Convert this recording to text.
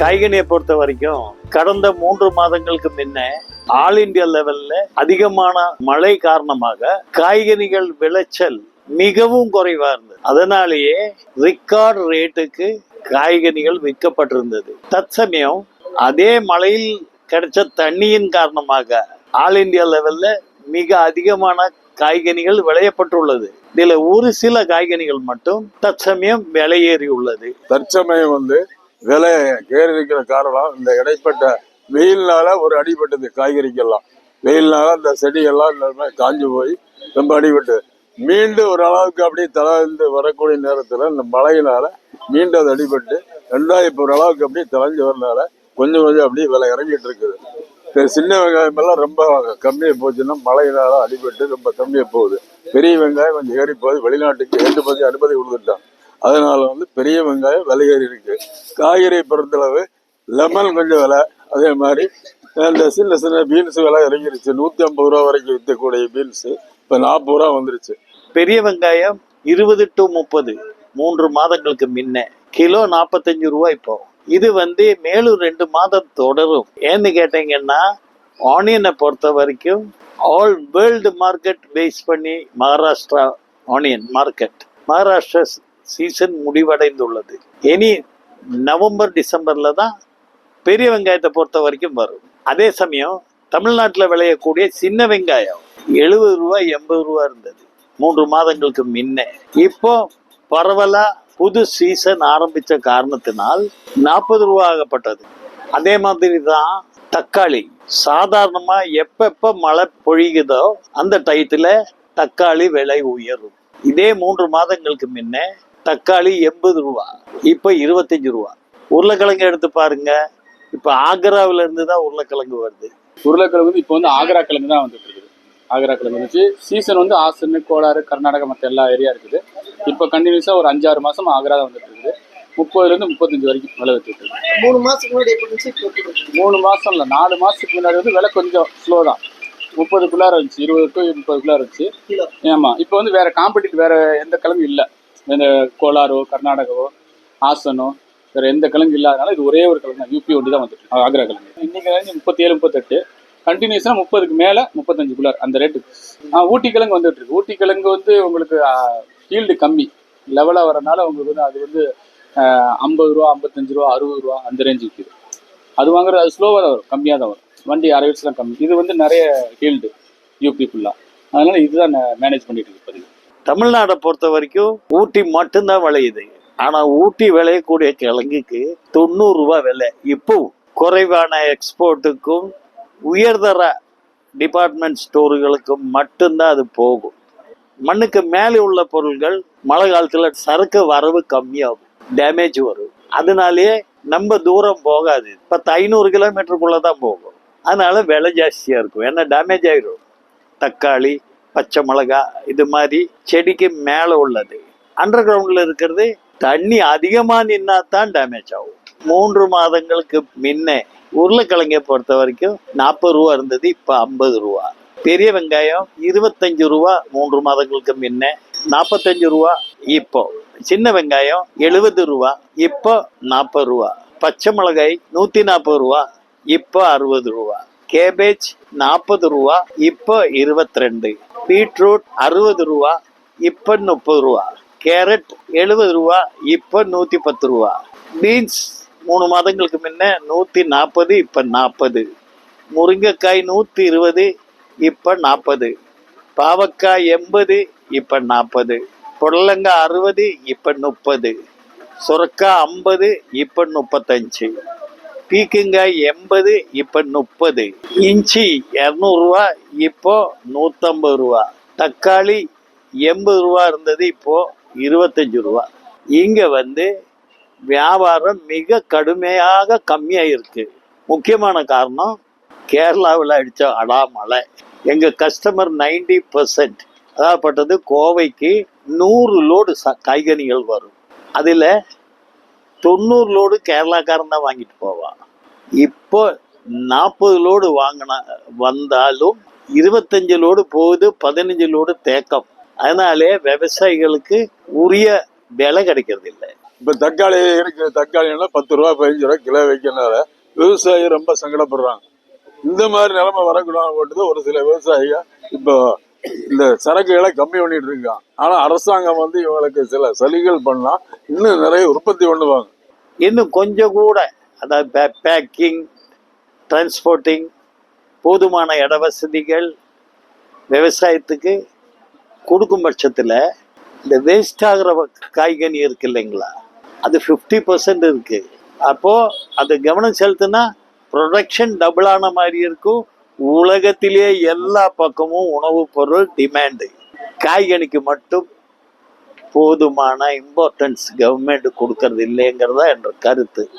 காய்கனியை பொறுத்த வரைக்கும் கடந்த மூன்று மாதங்களுக்கு முன்ன ஆல் இண்டியா லெவல்ல அதிகமான மழை காரணமாக காய்கனிகள் விளைச்சல் மிகவும் குறைவா இருந்தது. அதனாலேயே ரெக்கார்ட் ரேட்டுக்கு காய்கனிகள் விற்கப்பட்டிருந்தது. தற்சமயம் அதே மழையில் கிடைச்ச தண்ணியின் காரணமாக ஆல் இண்டியா லெவல்ல மிக அதிகமான காய்கனிகள் விளையப்பட்டுள்ளது. இதுல ஒரு சில காய்கனிகள் மட்டும் தற்சமயம் விலையேறி உள்ளது தற்சமயம் வந்து விலை ஏறி காரணம் இந்த இடைப்பட்ட வெயில்னால ஒரு அடிபட்டது காய்கறிக்கெல்லாம். வெயில்னால அந்த செடியெல்லாம் இந்த காஞ்சு போய் ரொம்ப அடிபட்டு. மீண்டும் ஒரு அளவுக்கு அப்படியே தளர்ந்து வரக்கூடிய நேரத்தில் இந்த மழையினால மீண்டும் அது அடிபட்டு ரெண்டாவது இப்போ ஒரு அளவுக்கு அப்படியே தளைஞ்சு வரனால கொஞ்சம் கொஞ்சம் அப்படியே விலை இறங்கிட்டு இருக்குது சின்ன வெங்காயம் எல்லாம் ரொம்ப கம்மியாக போச்சுன்னா மழையினால அடிபட்டு ரொம்ப கம்மியாக போகுது. பெரிய வெங்காயம் கொஞ்சம் ஏறி போகுது வெளிநாட்டுக்கு ஏற்றுமதி அனுமதி கொடுத்துட்டான் அதனால வந்து பெரிய வெங்காயம் விலை ஏறி இருக்கு. காய்கறி பொறுத்தளவு லெமன் கொஞ்சம் விலை. அதே மாதிரி இந்த சின்ன சின்ன பீன்ஸ் விலை இறங்கிருச்சு. நூற்றி ஐம்பது ரூபா வரைக்கும் விற்கக்கூடிய பீன்ஸ் இப்போ நாற்பது ரூபா வந்துருச்சு. பெரிய வெங்காயம் இருபது டு முப்பது மூன்று மாதங்களுக்கு முன்ன. கிலோ நாற்பத்தஞ்சு ரூபாய் இப்போ. இது வந்து மேலும் ரெண்டு மாதம் தொடரும். ஏன்னு கேட்டீங்கன்னா ஆனியனை பொறுத்த வரைக்கும் ஆல் வேர்ல்டு மார்க்கெட் பேஸ் பண்ணி Maharashtra onion market Maharashtra season முடிவடைந்துள்ளது. இனி நவம்பர் டிசம்பர்ல தான் பெரிய வெங்காயத்தை பொறுத்த வரைக்கும் வரும். அதே சமயம் தமிழ்நாட்டில் விளையக்கூடிய சின்ன வெங்காயம் எழுபது ரூபாய் எண்பது ரூபா இருந்தது. மூன்று மாதங்களுக்கு முன்ன. இப்போ பரவலா புது சீசன் ஆரம்பிச்ச காரணத்தினால் நாற்பது ரூபா ஆகப்பட்டது. அதே மாதிரி தான் தக்காளி. சாதாரணமா எப்பப்ப மழை பொழியுதோ அந்த டயத்தில் தக்காளி விலை உயரும். இதே மூன்று மாதங்களுக்கு முன்ன தக்காளி எண்பது ரூபா இப்போ இருபத்தஞ்சு ரூபா. உருளைக்கிழங்கு எடுத்து பாருங்க இப்போ ஆக்ராவில இருந்து தான் உருளைக்கிழங்கு வருது. உருளைக்கிழங்கு வந்து இப்போ வந்து ஆக்ரா கிழங்கு தான் வந்துட்டு இருக்குது. ஆக்ரா கிழங்கு வந்துச்சு. சீசன் வந்து ஆசன் கோலாறு கர்நாடகா மற்ற எல்லா ஏரியா இருக்குது. இப்போ கண்டினியூஸாக ஒரு அஞ்சாறு மாசம் ஆக்ரா தான் வந்துட்டு இருக்குது. முப்பதுலேருந்து முப்பத்தஞ்சு வரைக்கும் விலை வச்சுட்டு இருக்கு மூணு மாசத்துக்கு முன்னாடி எப்படி இருந்துச்சு? மூணு மாசம் இல்லை நாலு மாசத்துக்கு முன்னாடி வந்து விலை கொஞ்சம் ஸ்லோ தான். முப்பதுக்குள்ளார இருந்துச்சு இருபது டு முப்பதுக்குள்ளார இருந்துச்சு. கிலோ. ஆமா இப்போ வந்து வேற காம்படிட்டிவ் வேற எந்த கிழங்கு இல்லை. இந்த கோலாரோ கர்நாடகாவோ ஆசனோ வேறு எந்த கிழங்கு இல்லாதனால இது ஒரே ஒரு கிழங்கு தான். யூபி ஒன்று தான் வந்துட்டு ஆக்ரா கிழங்கு. இன்னைக்கு வந்து முப்பத்தி ஏழு முப்பத்தெட்டு கண்டினியூஸாக முப்பதுக்கு மேலே முப்பத்தஞ்சுக்குள்ளார் அந்த ரேட்டு ஆ ஊட்டி கிழங்கு வந்துட்டு இருக்கு. ஊட்டி கிழங்கு வந்து உங்களுக்கு ஃபீல்டு கம்மி. லெவலாக வரனால உங்களுக்கு வந்து அது வந்து ஐம்பது ரூபா ஐம்பத்தஞ்சு ரூபா அறுபது ரூபா அந்த ரேஞ்சு விற்கிது அது வாங்குறது அது ஸ்லோவாக தான் வரும். கம்மியாக தான் வரும். வண்டி அரை தான் கம்மி. இது வந்து நிறைய ஹீல்டு யூபி ஃபுல்லாக அதனால இதுதான் மேனேஜ் பண்ணிட்டு இருக்கு பதிவு. தமிழ்நாடை பொறுத்த வரைக்கும் ஊட்டி மட்டும்தான் விளையுது. ஆனா ஊட்டி விளையக்கூடிய கிழங்குக்கு தொண்ணூறு ரூபாய் விலை. இப்போ குறைவான எக்ஸ்போர்ட்டுக்கும் உயர்தர டிபார்ட்மெண்ட் ஸ்டோர்களுக்கும் மட்டும்தான் அது போகும். மண்ணுக்கு மேலே உள்ள பொருட்கள் மழை காலத்தில் சரக்கு வரவு கம்மியாகும். டேமேஜ் வரும். அதனாலேயே நம்ம தூரம் போகாது. பத்து ஐநூறு கிலோமீட்டருக்குள்ளே தான் போகும். அதனால விலை ஜாஸ்தியாக இருக்கும். ஏன்னா டேமேஜ் ஆயிடும் தக்காளி பச்சை மிளகா இது மாதிரி செடிக்கு மேலே உள்ளது. அண்டர் கிரவுண்டில் இருக்கிறது தண்ணி அதிகமாக நின்னா தான் டேமேஜ் ஆகும். மூன்று மாதங்களுக்கு முன்னே உருளைக்கிழங்கை பொறுத்த வரைக்கும் நாற்பது ரூபா இருந்தது இப்போ ஐம்பது ரூபா. பெரிய வெங்காயம் இருபத்தஞ்சு ரூபா மூன்று மாதங்களுக்கு முன்ன நாற்பத்தஞ்சு ரூபா இப்போ. சின்ன வெங்காயம் எழுபது ரூபா இப்போ நாற்பது ரூபா. பச்சை மிளகாய் நூற்றி நாற்பது ரூபா இப்போ அறுபது ரூபா. கேபேஜ் நாற்பது ரூபா இப்போ இருபத்தி ரெண்டு பீட்ரூட் அறுபது ரூபா இப்போ முப்பது ரூபா. கேரட் எழுபது ரூபா இப்போ நூற்றி பத்து ரூபா. பீன்ஸ் மூணு மாதங்களுக்கு முன்ன நூற்றி நாற்பது இப்போ நாற்பது. முருங்கைக்காய் நூற்றி இருபது இப்போ நாற்பது. பாவக்காய் எண்பது இப்போ நாற்பது. புடலங்காய் அறுபது இப்போ முப்பது. சுரக்காய் ஐம்பது இப்போ முப்பத்தஞ்சு. பீக்குங்காய் எண்பது இப்போ முப்பது. இஞ்சி இரநூறுவா இப்போ நூற்றம்பது ரூபா. தக்காளி எண்பது ரூபா இருந்தது இப்போது இருபத்தஞ்சி ரூபா. இங்கே வந்து வியாபாரம் மிக கடுமையாக கம்மியாக இருக்குது முக்கியமான காரணம் கேரளாவில் அடித்த அடாமலை எங்கள் கஸ்டமர் நைன்டி பர்சன்ட் அதாகப்பட்டது கோவைக்கு நூறு லோடு ச காய்கனிகள் வரும். அதில் தொண்ணூறு லோடு கேரளாக்காரன் தான் வாங்கிட்டு போவான். இப்போ நாற்பது லோடு வாங்கின வந்தாலும் இருபத்தஞ்சு லோடு போகுது பதினஞ்சு லோடு தேக்கம். அதனாலே விவசாயிகளுக்கு உரிய விலை கிடைக்கிறது இல்லை. இப்ப தக்காளி இருக்கிற தக்காளினா எல்லாம் பத்து ரூபா பதினஞ்சு ரூபா கிலோ வைக்கிறனால விவசாயி ரொம்ப சங்கடப்படுறாங்க. இந்த மாதிரி நிலைமை வரக்கூடாது போட்டு ஒரு சில விவசாயிகள் இப்போ இந்த சரக்குகளை கம்மி பண்ணிட்டு இருக்கான் ஆனா அரசாங்கம் வந்து இவங்களுக்கு சில சலுகைகள் பண்ணா இன்னும் நிறைய உற்பத்தி பண்ணுவாங்க இன்னும் கொஞ்சம் கூட அதாவது பேக்கிங் டிரான்ஸ்போர்ட்டிங் போதுமான இட வசதிகள் விவசாயத்துக்கு கொடுக்கும் பட்சத்தில் இந்த வேஸ்ட் ஆகிற காய்கனி இருக்கு இல்லைங்களா? அது ஃபிஃப்டி பர்சன்ட் இருக்குது அப்போது அது கவனம் செலுத்துனா ப்ரொடக்ஷன் டபுள் ஆன மாதிரி இருக்கும் உலகத்திலேயே எல்லா பக்கமும் உணவுப் பொருள் டிமாண்டு காய்கனிக்கு மட்டும் போதுமான இம்பார்ட்டன்ஸ் கவர்மெண்ட் கொடுக்கறது இல்லைங்கிறதா என்ற கருத்து.